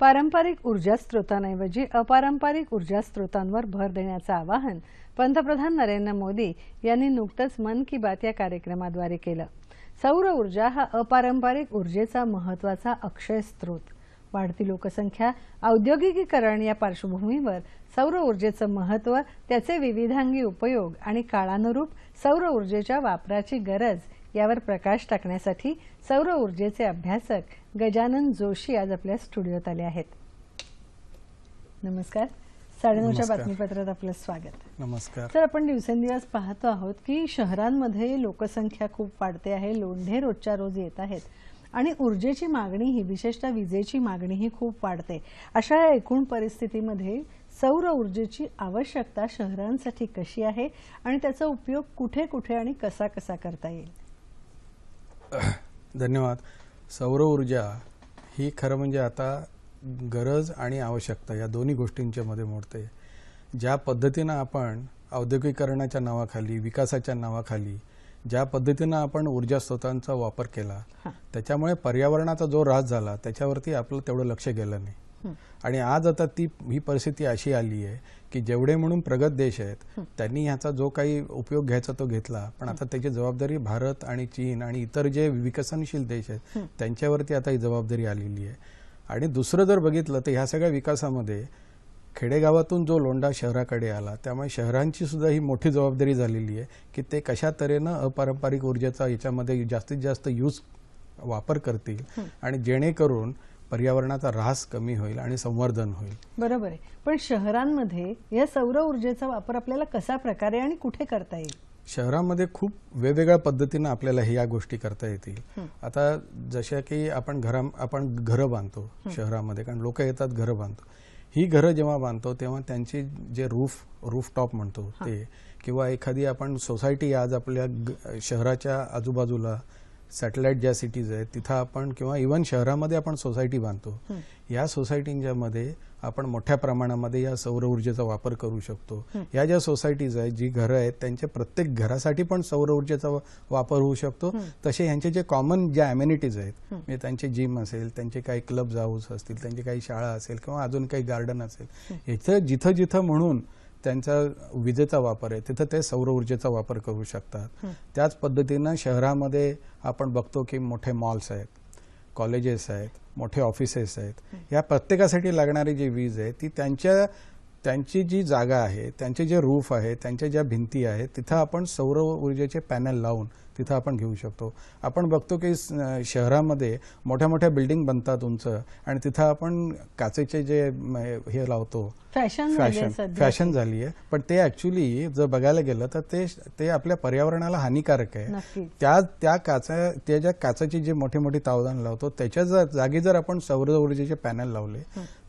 पारंपरिक ऊर्जा स्रोतांऐवजी अपारंपरिक ऊर्जा स्रोतांवर भर देण्याचं आवाहन पंतप्रधान नरेंद्र मोदी यांनी नुकतंच मन की बात या कार्यक्रमाद्वारे केलं. सौर ऊर्जा हा अपारंपरिक ऊर्जेचा महत्त्वाचा अक्षय स्रोत. वाढती लोकसंख्या औद्योगिकीकरण या पार्श्वभूमीवर सौर ऊर्जेचं महत्त्व त्याचे विविधांगी उपयोग आणि काळानुरूप सौर ऊर्जेच्या वापराची गरज यावर प्रकाश टाकण्यासाठी सौर ऊर्जेचे अभ्यासक गजानन जोशी आज आपल्या स्टुडिओत आले आहेत. नमस्कार. साडेनऊच्या. बातमीपत्रात आपलं स्वागत. नमस्कार. तर आपण दिवसेंदिवस पाहतो आहोत की शहरांमध्ये लोकसंख्या खूप वाढते आहे लोंढे रोजच्या रोज येत आहेत आणि ऊर्जेची मागणीही विशेषतः विजेची मागणीही खूप वाढते. अशा एकूण परिस्थितीमध्ये सौर ऊर्जेची आवश्यकता शहरांसाठी कशी आहे आणि त्याचा उपयोग कुठे कुठे आणि कसा कसा करता येईल? धन्यवाद सौर ऊर्जा ही खरं म्हणजे आता गरज आणि आवश्यकता या दोन्ही गोष्टींच्या मध्ये मोडते ज्या पद्धतीनं आपण औद्योगिकरणाच्या नावाखाली विकासाच्या नावाखाली ज्या पद्धतीनं आपण ऊर्जा स्रोतांचा वापर केला. त्याच्यामुळे पर्यावरणाचा जो ऱ्हास झाला त्याच्यावरती आपलं तेवढं लक्ष गेलं नाही. आणि आज आता ती ही परिस्थिती अशी आली आहे की जेवढे म्हणून प्रगत देश आहेत त्यांनी ह्याचा जो काही उपयोग घ्यायचा तो घेतला. पण आता त्याची जबाबदारी भारत आणि चीन आणि इतर जे विकसनशील देश आहेत त्यांच्यावरती आता ही जबाबदारी आलेली आहे. आणि दुसरं जर बघितलं तर ह्या सगळ्या विकासामध्ये खेडेगावातून जो लोंढा शहराकडे आला त्यामुळे शहरांची सुद्धा ही मोठी जबाबदारी झालेली आहे की ते कशा तऱ्हेनं अपारंपरिक ऊर्जेचा याच्यामध्ये जास्तीत जास्त यूज वापर करतील आणि जेणेकरून पर्यावरणाचा ऱ्हास कमी होईल आणि संवर्धन होईल. बरोबर आहे. पण शहरांमध्ये या सौर ऊर्जेचा वापर आपल्याला कसा प्रकारे आणि कुठे करता येईल? शहरामध्ये खूप वेगवेगळ्या पद्धतीनं आपल्याला ह्या गोष्टी करता येतील. आता जशा की आपण घरा आपण घरं बांधतो शहरामध्ये कारण लोक येतात घरं बांधतो. ही घरं जेव्हा बांधतो तेव्हा त्यांची जे रूफ रूफ टॉप म्हणतो ते किंवा एखादी आपण सोसायटी आज आपल्या शहराच्या आजूबाजूला सॅटेलाइट ज्या सिटीज आहेत तिथं आपण किंवा इवन शहरामध्ये आपण सोसायटी बांधतो या सोसायटींच्या मध्ये आपण मोठ्या प्रमाणामध्ये या सौर ऊर्जेचा वापर करू शकतो. या ज्या सोसायटीज आहेत जी घरं आहेत त्यांच्या प्रत्येक घरासाठी पण सौर ऊर्जेचा वापर होऊ शकतो. तसे ह्यांचे जे कॉमन ज्या अम्युनिटीज आहेत म्हणजे त्यांचे जिम असेल त्यांचे काही क्लब हाऊस असतील त्यांची काही शाळा असेल किंवा अजून काही गार्डन असेल इथं जिथं जिथं म्हणून त्यांचा विजेचा वापर आहे तिथं ते सौर ऊर्जेचा वापर करू शकतात. त्याच पद्धतीनं शहरामध्ये आपण बघतो की मोठे मॉल्स आहेत कॉलेजेस आहेत मोठे ऑफिसेस आहेत. या प्रत्येकासाठी लागणारी जी वीज आहे ती त्यांच्या त्यांची जी जागा आहे त्यांचे जे रूफ आहे त्यांच्या ज्या भिंती आहेत तिथं आपण सौर ऊर्जेचे पॅनल लावून तिथं आपण घेऊ शकतो. आपण बघतो की शहरामध्ये मोठ्या मोठ्या बिल्डिंग बनतात उंच आणि तिथं आपण काचेचे जे हे लावतो. फॅशन फॅशन फॅशन झाली आहे पण ते ऍक्च्युली जर बघायला गेलं तर ते ते आपल्या पर्यावरणाला हानिकारक आहे. त्या त्या काचा त्या ज्या काचाची जे मोठी मोठी तावदान लावतो त्याच्या जर जागी जर आपण सौर ऊर्जेचे पॅनल लावले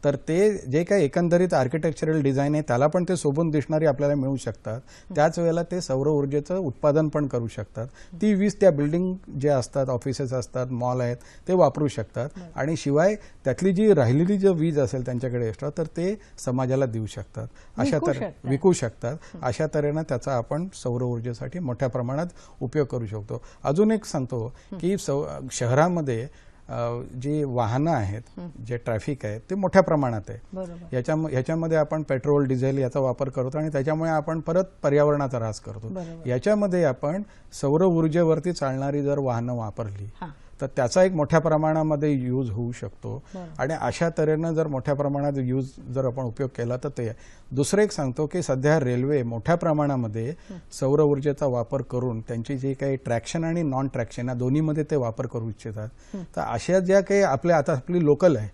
तर ते जे काही एकंदरीत आर्किटेक्चरल डिझाईन आहे त्याला पण ते सोबून दिसणारी आपल्याला मिळू शकतात. त्याच वेळेला ते सौर ऊर्जेचं उत्पादन पण करू शकतात. ती वीज त्या बिल्डिंग जे असतात ऑफिसेस असतात मॉल आहेत ते वापरू शकतात. आणि शिवाय त्यातली जी राहिलेली जी वीज असेल त्यांच्याकडे एक्स्ट्रा तर ते समाजाला देऊ शकतात. अशा तर. विकू शकतात. अशा तऱ्हेनं त्याचा आपण सौर ऊर्जेसाठी मोठ्या प्रमाणात उपयोग करू शकतो. अजून एक सांगतो की सौ शहरामध्ये जी वाहनं आहेत जे ट्रॅफिक आहे ते मोठ्या प्रमाणात आहे याच्या ह्याच्यामध्ये आपण पेट्रोल डिझेल याचा वापर करतो आणि त्याच्यामुळे आपण परत पर्यावरणाचा ऱ्हास करतो. याच्यामध्ये आपण सौर ऊर्जेवरती चालणारी जर वाहनं वापरली तर त्याचा एक मोठ्या प्रमाणामध्ये यूज होऊ शकतो. आणि अशा तऱ्हेनं जर मोठ्या प्रमाणात यूज जर आपण उपयोग केला तर ते. दुसरं एक सांगतो की सध्या रेल्वे मोठ्या प्रमाणामध्ये सौर ऊर्जेचा वापर करून त्यांची जी काही ट्रॅक्शन आणि नॉन ट्रॅक्शन या दोन्हीमध्ये ते वापर करू इच्छितात. तर अशा ज्या काही आपल्या आता आपली लोकल आहे.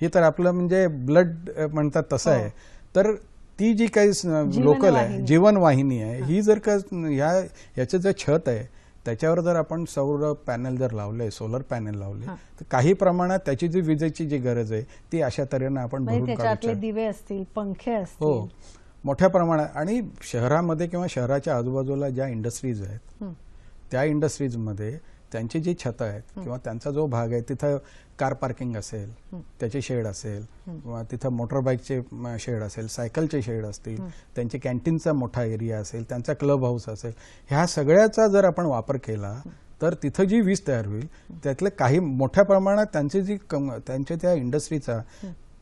ही तर आपलं म्हणजे ब्लड म्हणतात तसं आहे. तर ती जी काही लोकल आहे जीवनवाहिनी. जीवनवाहिनी आहे ही जर का ह्या याचं जे छत आहे त्याच्यावर जर आपण सौर पॅनल जर लावले सोलर पॅनल लावले हा. तर काही प्रमाणात त्याची जी विजेची जी गरज आहे ती अशा तऱ्हेनं आपण म्हणजे भरून दिवे असतील पंखे हो असतील मोठ्या प्रमाणात आणि शहरामध्ये किंवा शहराच्या आजूबाजूला ज्या इंडस्ट्रीज आहेत हं. त्या इंडस्ट्रीजमध्ये त्यांची जी छतं आहेत किंवा त्यांचा जो भाग आहे तिथं कार पार्किंग असेल त्याचे शेड असेल किंवा तिथं मोटरबाईकचे शेड असेल सायकलचे शेड असतील त्यांचे कॅन्टीनचा मोठा एरिया असेल त्यांचा क्लब हाऊस असेल ह्या सगळ्याचा जर आपण वापर केला तर तिथं जी वीज तयार होईल त्यातले काही मोठ्या प्रमाणात त्यांची जी कम त्यांच्या त्या इंडस्ट्रीचा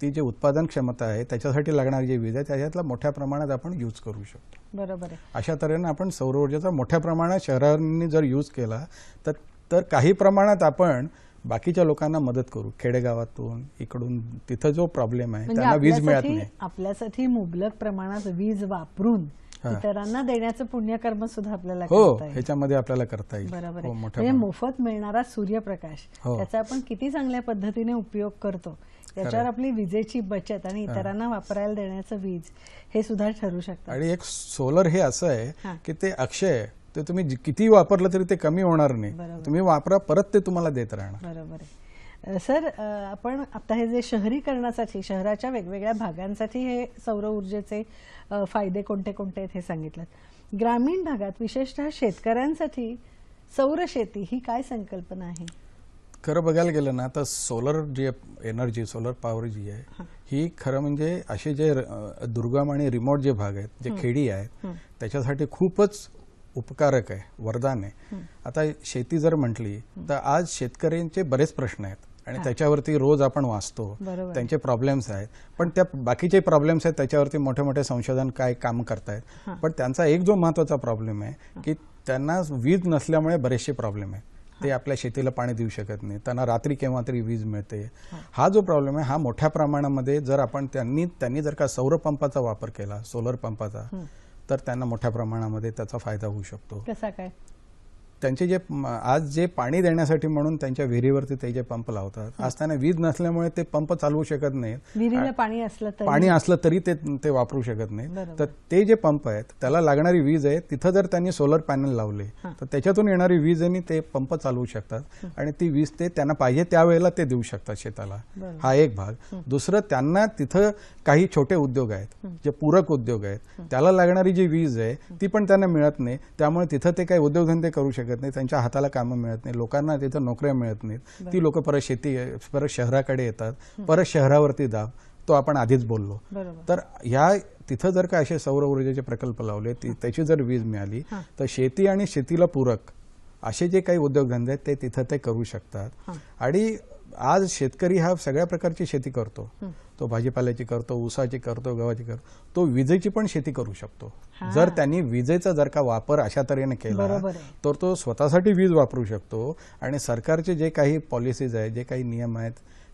ती जी उत्पादन क्षमता आहे त्याच्यासाठी लागणारी जी वीज आहे त्याच्यातला मोठ्या प्रमाणात आपण यूज करू शकतो. बरोबर अशा तऱ्हेनं आपण सौर ऊर्जेचा मोठ्या प्रमाणात शहरांनी जर यूज केला तर तर काही प्रमाणात आपण बाकीच्या लोकांना मदत करू खेडेगावातून इकडून तिथं जो प्रॉब्लेम आहे म्हणजे त्यांना वीज मिळत नाही आपल्यासाठी मुबलक प्रमाणात वीज वापरून. इतरांना देण्याचं पुण्यकर्म सुद्धा आपल्याला हो ह्याच्यामध्ये आपल्याला करता येईल बरोबर हो म्हणजे. मोफत मिळणारा सूर्यप्रकाश हो. त्याचा आपण किती चांगल्या पद्धतीने उपयोग करतो त्याच्यावर आपली विजेची बचत आणि इतरांना वापरायला देण्याचं वीज हे सुद्धा ठरू शकतं आणि एक सोलर हे असं. आहे की ते अक्षय आहे ते तुम्ही किती वापरलं तरी ते कमी होणार नाही. तुम्ही वापरा परत ते तुम्हाला देत राहणार. बरोबर सर आपण आता हे जे शहरीकरणासाठी शहराच्या वेगवेगळ्या भागांसाठी हे सौर ऊर्जेचे फायदे कोणते कोणते आहेत हे सांगितलं ग्रामीण भागात विशेषतः शेतकऱ्यांसाठी सौर शेती ही काय संकल्पना आहे? खरं बघायला गेलं ना तर सोलर जी एनर्जी सोलर पॉवर जी आहे ही. खरं म्हणजे असे जे दुर्गम आणि रिमोट जे भाग आहेत जे खेडी आहेत त्याच्यासाठी खूपच उपकारक आहे वरदान आहे. आता शेती जर म्हटली तर आज शेतकऱ्यांचे बरेच प्रश्न आहेत. आणि त्याच्यावरती रोज आपण वाचतो. त्यांचे प्रॉब्लेम्स आहेत. पण त्या बाकीचे प्रॉब्लेम्स आहेत त्याच्यावरती मोठे मोठे संशोधन काय काम करतायत. पण त्यांचा एक जो महत्त्वाचा प्रॉब्लेम आहे की त्यांना वीज नसल्यामुळे बरेचसे प्रॉब्लेम आहेत. ते आपल्या शेतीला पाणी देऊ शकत नाही. त्यांना रात्री केव्हा तरी वीज मिळते. हा. जो प्रॉब्लेम आहे हा मोठ्या प्रमाणामध्ये जर आपण त्यांनी त्यांनी जर का सौर पंपाचा वापर केला सोलर पंपाचा तर त्यांना मोठ्या प्रमाणामध्ये त्याचा फायदा होऊ शकतो. कसा काय? त्यांचे जे आज जे पाणी देण्यासाठी म्हणून त्यांच्या विहिरीवरती ते जे पंप लावतात आज त्यांना वीज नसल्यामुळे ते पंप चालवू शकत नाहीत. पाणी असलं तर. पाणी असलं तरी ते ते वापरू शकत नाही बरोबर. तर ते जे पंप आहेत त्याला लागणारी वीज आहे तिथं जर त्यांनी सोलर पॅनल लावले तर त्याच्यातून येणारी वीज आणि ते पंप चालवू शकतात. आणि ती वीज ते त्यांना पाहिजे त्यावेळेला ते देऊ शकतात शेताला. हा एक भाग. दुसरं त्यांना तिथं काही छोटे उद्योग आहेत जे पूरक उद्योग आहेत त्याला लागणारी जी वीज आहे ती पण त्यांना मिळत नाही. त्यामुळे तिथं ते काही उद्योगधंदे करू शकत नाही त्यांच्या हाताला कामं मिळत नाही लोकांना तिथं नोकऱ्या मिळत नाहीत. ती लोक परत शेती परत शहराकडे येतात परत शहरावरती दाब तो आपण आधीच बोललो. तर ह्या तिथं जर का असे सौर ऊर्जेचे प्रकल्प लावले त्याची जर वीज मिळाली तर शेती आणि शेतीला पूरक असे जे काही उद्योगधंदे आहेत ते तिथं ते करू शकतात. आणि आज शेतकरी हा सगळ्या प्रकारची शेती करतो. तो भाजीपाल्याची करतो ऊसाची करतो गव्हाची करतो. तो विजेची पण शेती करू शकतो. जर त्यांनी विजेचा जर का वापर अशा तऱ्हेने केला. तर तो स्वतःसाठी वीज वापरू शकतो आणि सरकारचे जे काही पॉलिसीज आहेत जे काही नियम आहेत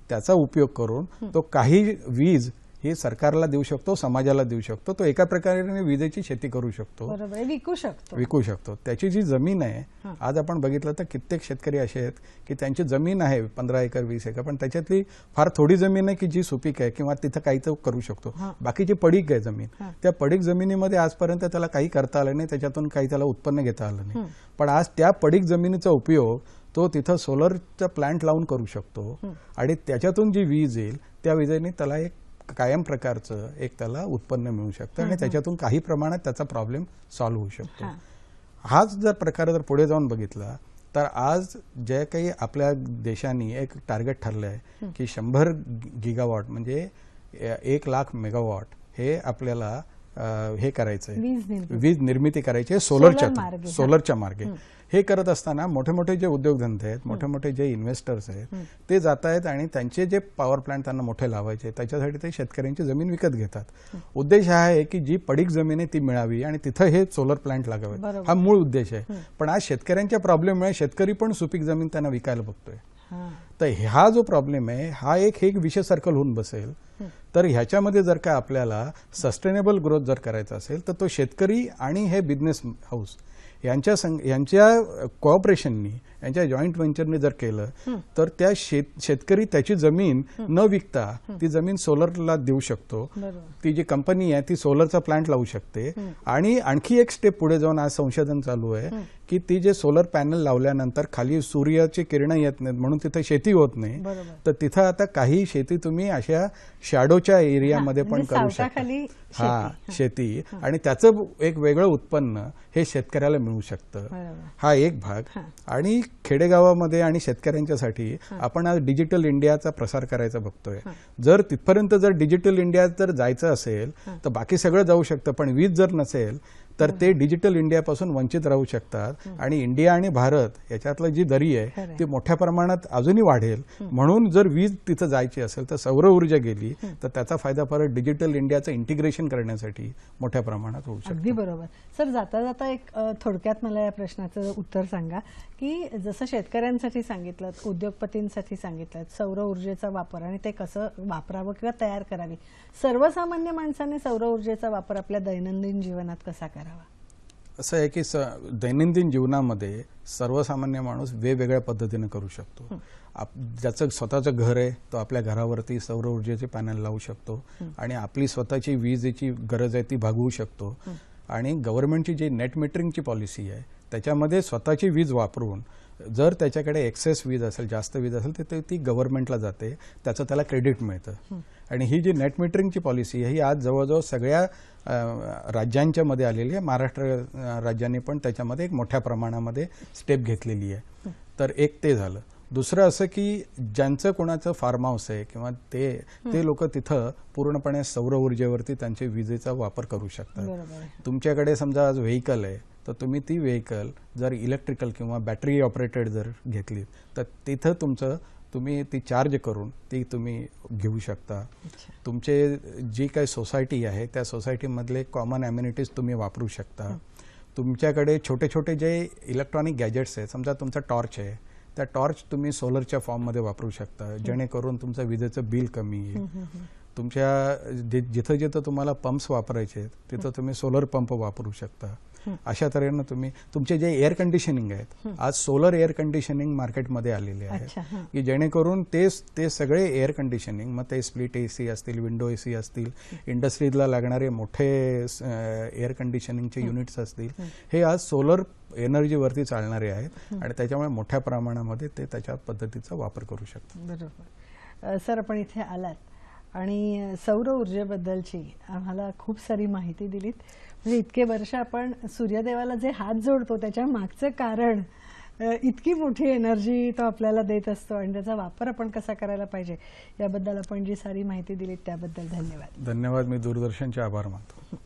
त्याचा उपयोग करून तो काही वीज ही सरकारला देऊ शकतो समाजाला देऊ शकतो. तो एका प्रकारे विजेची शेती करू शकतो. विकू शकतो. विकू शकतो. त्याची जी जमीन आहे आज आपण बघितलं तर कित्येक शेतकरी असे आहेत की त्यांची जमीन आहे पंधरा एकर वीस एकर पण त्याच्यातली फार थोडी जमीन आहे की जी सुपीक आहे किंवा तिथं काही तो करू शकतो. बाकीची पडीक आहे जमीन. त्या पडीक जमिनीमध्ये आजपर्यंत त्याला काही करता आलं नाही त्याच्यातून काही त्याला उत्पन्न घेता आलं नाही. पण आज त्या पडीक जमिनीचा उपयोग तो तिथं सोलरचा प्लांट लावून करू शकतो आणि त्याच्यातून जी वीज येईल त्या विजेने त्याला एक कायम प्रकारचं एक त्याला उत्पन्न मिळू शकतं आणि त्याच्यातून काही प्रमाणात त्याचा प्रॉब्लेम सॉल्व्ह होऊ शकतो. हाच जर प्रकार जर पुढे जाऊन बघितला तर आज जे काही आपल्या देशाने एक टार्गेट ठरलं आहे की शंभर गिगावॉट म्हणजे एक लाख मेगावॉट हे आपल्याला हे करायचं आहे वीज निर्मिती. करायची आहे सोलर सोलरच्या. सोलरच्या मार्गे हे करत असताना मोठे मोठे जे उद्योगधंदे आहेत मोठे मोठे जे इन्व्हेस्टर्स आहेत ते जात आहेत आणि त्यांचे जे पॉवर प्लांट त्यांना मोठे लावायचे त्याच्यासाठी ते शेतकऱ्यांची जमीन विकत घेतात. उद्देश हा आहे की जी पडीक जमीन आहे ती मिळावी आणि तिथं हे सोलर प्लांट लागावे. हा मूळ उद्देश आहे. पण आज शेतकऱ्यांच्या प्रॉब्लेममुळे शेतकरी पण सुपीक जमीन त्यांना विकायला बघतोय. तर हा जो प्रॉब्लेम आहे हा एक हे एक विषय सर्कल होऊन बसेल. तर ह्याच्यामध्ये जर का आपल्याला सस्टेनेबल ग्रोथ जर करायचा असेल तर तो शेतकरी आणि हे बिझनेस हाऊस यांच्या संग यांच्या कॉपरेशननी यांच्या जॉईंट व्हेंचरने जर केलं तर त्या शेत शेतकरी त्याची जमीन न विकता ती जमीन सोलरला देऊ शकतो. ती जी कंपनी आहे ती सोलरचा प्लांट लावू शकते. आणि आणखी एक स्टेप पुढे जाऊन आज संशोधन चालू आहे की ती जे सोलर पॅनल लावल्यानंतर खाली सूर्याची किरणं येत नाहीत म्हणून तिथे शेती होत नाही. तर तिथं आता काही शेती तुम्ही अशा शॅडोच्या एरियामध्ये पण म्हणजे करू शकता. हा शेती. आणि त्याचं एक वेगळं उत्पन्न हे शेतकऱ्याला मिळू शकतं. हा एक भाग. आणि खेडेगावामध्ये आणि शेतकऱ्यांच्यासाठी आपण आज डिजिटल इंडियाचा प्रसार करायचा बघतोय. जर तिथपर्यंत जर डिजिटल इंडिया जर जायचं असेल तर बाकी सगळं जाऊ शकतं. पण वीज जर नसेल तर ते डिजिटल इंडियापासून वंचित राहू शकतात. आणि इंडिया आणि भारत याच्यातलं जी दरी आहे. ती मोठ्या प्रमाणात अजूनही वाढेल. म्हणून जर वीज तिथं जायची असेल तर सौर ऊर्जा गेली तर त्याचा फायदा परत डिजिटल इंडियाचं इंटिग्रेशन करण्यासाठी मोठ्या प्रमाणात होऊ शकतो. अगदी बरोबर. सर जाता जाता एक थोडक्यात मला या प्रश्नाचं उत्तर सांगा की जसं शेतकऱ्यांसाठी सांगितलं उद्योगपतींसाठी सांगितलं सौर ऊर्जेचा वापर आणि ते कसं वापरावं किंवा तयार करावी सर्वसामान्य माणसाने सौर ऊर्जेचा वापर आपल्या दैनंदिन जीवनात कसा करावा? असं आहे की स दैनंदिन जीवनामध्ये सर्वसामान्य माणूस वेगवेगळ्या पद्धतीने करू शकतो. आप ज्याचं स्वतःचं घर आहे तो आपल्या घरावरती सौर ऊर्जेचे पॅनल लावू शकतो. आणि आपली स्वतःची विजेची गरज आहे ती भागवू शकतो. आणि गव्हर्नमेंटची जी नेट मीटरिंगची पॉलिसी आहे त्याच्यामध्ये स्वतःची वीज वापरून जर त्याच्याकडे एक्सेस वीज असेल जास्त वीज असेल तर ते ती गव्हर्नमेंटला जाते. त्याचं त्याला क्रेडिट मिळतं. आणि ही जी नेट मीटरिंगची पॉलिसी आहे ही आज जवळजवळ सगळ्या राज्यांच्या मध्ये आलेली आहे. महाराष्ट्र राज्याने पण त्याच्यामध्ये एक मोठ्या प्रमाणामध्ये स्टेप घेतलेली आहे. तर एक ते झालं. दुसरं असं की ज्यांचं कोणाचं फार्म हाऊस आहे किंवा ते ते लोक तिथं पूर्णपणे सौर ऊर्जेवरती त्यांचे विजेचा वापर करू शकतात. तुमच्याकडे समजा आज व्हेकल आहे तर तुम्ही ती व्हेकल जर इलेक्ट्रिकल किंवा बॅटरी ऑपरेटेड जर घेतली तर तिथं तुमचं तुम्ही ती चार्ज करून ती तुम्ही घेऊ शकता. तुमचे जी काही सोसायटी आहे त्या सोसायटीमधले कॉमन अम्युनिटीज तुम्ही वापरू शकता. तुमच्याकडे छोटे छोटे जे इलेक्ट्रॉनिक गॅजेट्स आहेत समजा तुमचा टॉर्च आहे त्या टॉर्च तुम्ही सोलरच्या फॉर्ममध्ये वापरू शकता. जेणेकरून तुमचं विजेचं बिल कमी येईल. तुमच्या जे- जिथं जिथं तुम्हाला पंप्स वापरायचे आहेत तिथं तुम्ही सोलर पंप वापरू शकता. अशा तऱ्हेनं तुम्ही तुमचे जे एअर कंडिशनिंग आहेत आज सोलर एअर कंडिशनिंग मार्केटमध्ये आलेले आहेत. की जेणेकरून ते ते सगळे एअर कंडिशनिंग मग ते स्प्लिट ए सी असतील विंडो ए सी असतील इंडस्ट्रीजला लागणारे मोठे एअर कंडिशनिंगचे युनिट्स असतील हे. आज सोलर एनर्जीवरती चालणारे आहेत आणि त्याच्यामुळे मोठ्या प्रमाणामध्ये ते त्याच्या पद्धतीचा वापर करू शकतात. बरोबर. सर आपण इथे आलात. आणि सौर ऊर्जेबद्दलची आम्हाला खूप सारी माहिती दिलीत. म्हणजे इतके वर्ष आपण सूर्यदेवाला जे हात जोडतो त्याच्या मागचं कारण इतकी मोठी एनर्जी तो आपल्याला देत असतो आणि त्याचा वापर आपण कसा करायला पाहिजे याबद्दल आपण जी सारी माहिती दिलीत त्याबद्दल धन्यवाद. धन्यवाद. मी दूरदर्शनचे आभार मानतो.